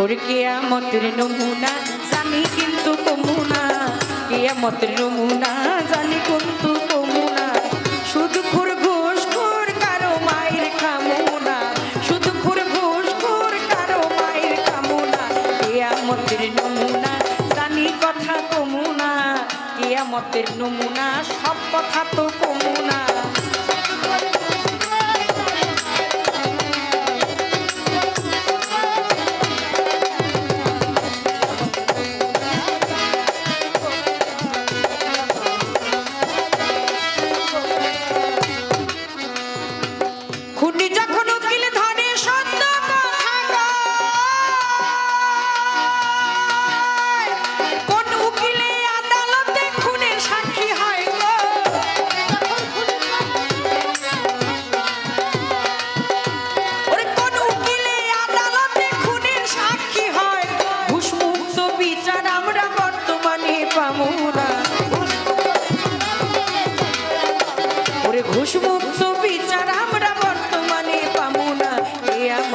ওর কেয়ামতের নমুনা জানি কিন্তু কমুনা কেয়ামতের নমুনা জানি কিন্তু কমুনা শুধু খুর ঘুষ খুর কারও মায়ের খামুনা শুধু খুর ঘুষ খুর কারও মায়ের খামুনা কেয়ামতের নমুনা জানি কথা কমুনা কেয়ামতের নমুনা সব কথা তো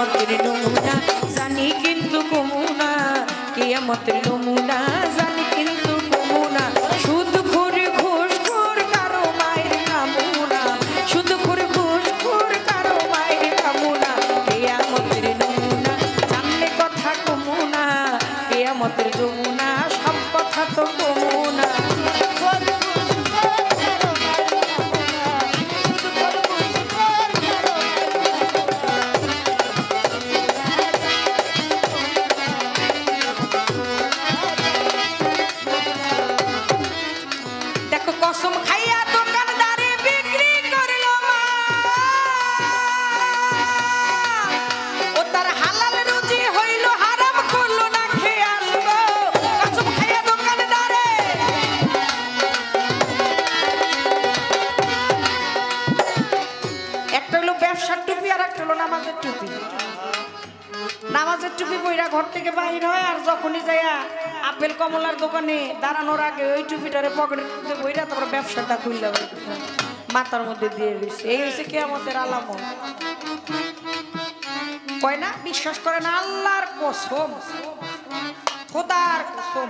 কেয়ামতের নমুনা জানি কিন্তু কমুনা কেয়ামতের নমুনা ব্যবসার টুপি আর একটা হলো নামাজের টুপি। নামাজের টুপি বইরা ঘর থেকে বাহির হয় আর যখনই যাইয়া আপেল কমলার দোকানে দাঁড়ানোর আগে ওই টুপিটারে পকেটের মধ্যে বইরা তারপর ব্যবসাটা খুললে মাথার মধ্যে দিয়ে দিচ্ছে এই হচ্ছে কে আমাদের আলাম কয় না? বিশ্বাস করে না? আল্লাহর কসম। খোদার কসম।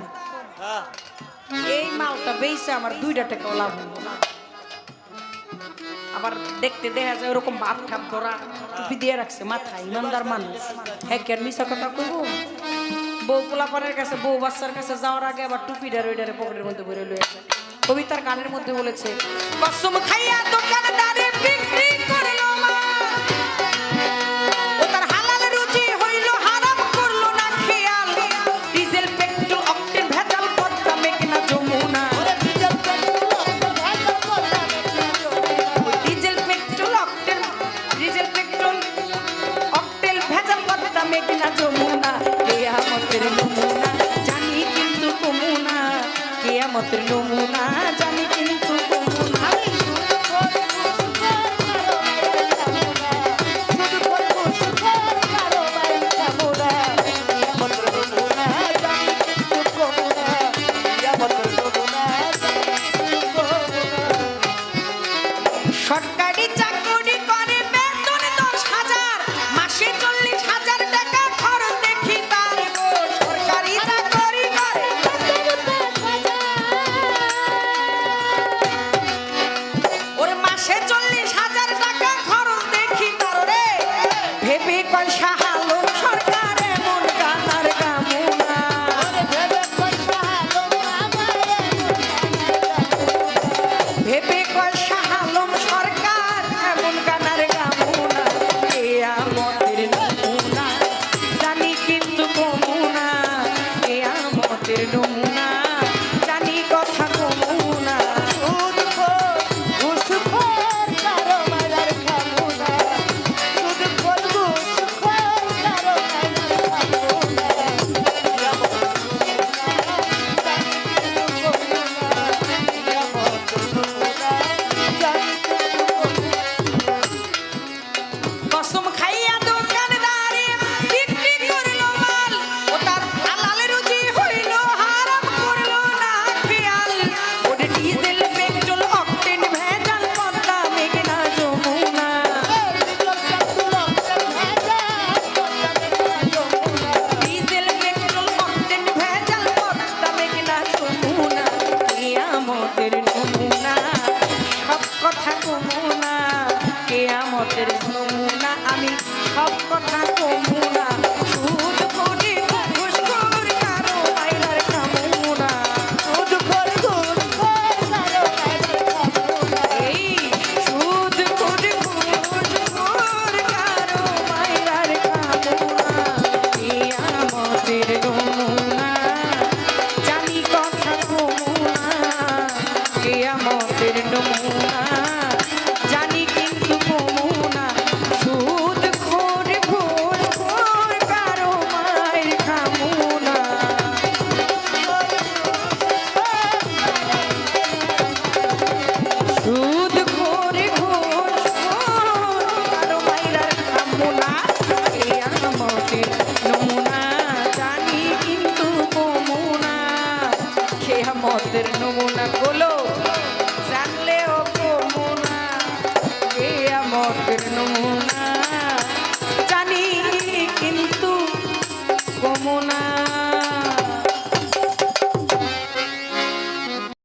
এই মালটা বেইছে আমার দুইটা টাকা লাভ আবার দেখতে দেখা যায় ওরকম ভাব ঠাপ ধরা টুপি দিয়ে রাখছে মাথা ইমানদার মানুষ। হ্যাঁ কেন মিশা কথা কইব? বউ পোলাপানের কাছে, বউ বাচ্চার কাছে যাওয়ার আগে আবার টুপি ডারে ওই ডারে পকেটের মধ্যে ভরে লয়ে কবিতার গানের মধ্যে বলেছে কসম খাইয়া দোকানদারে বিক্রি করল। কেয়ামতের পয়সা হকের নমুনা আমি সব কথা কমু। ਕਿਰਨੂ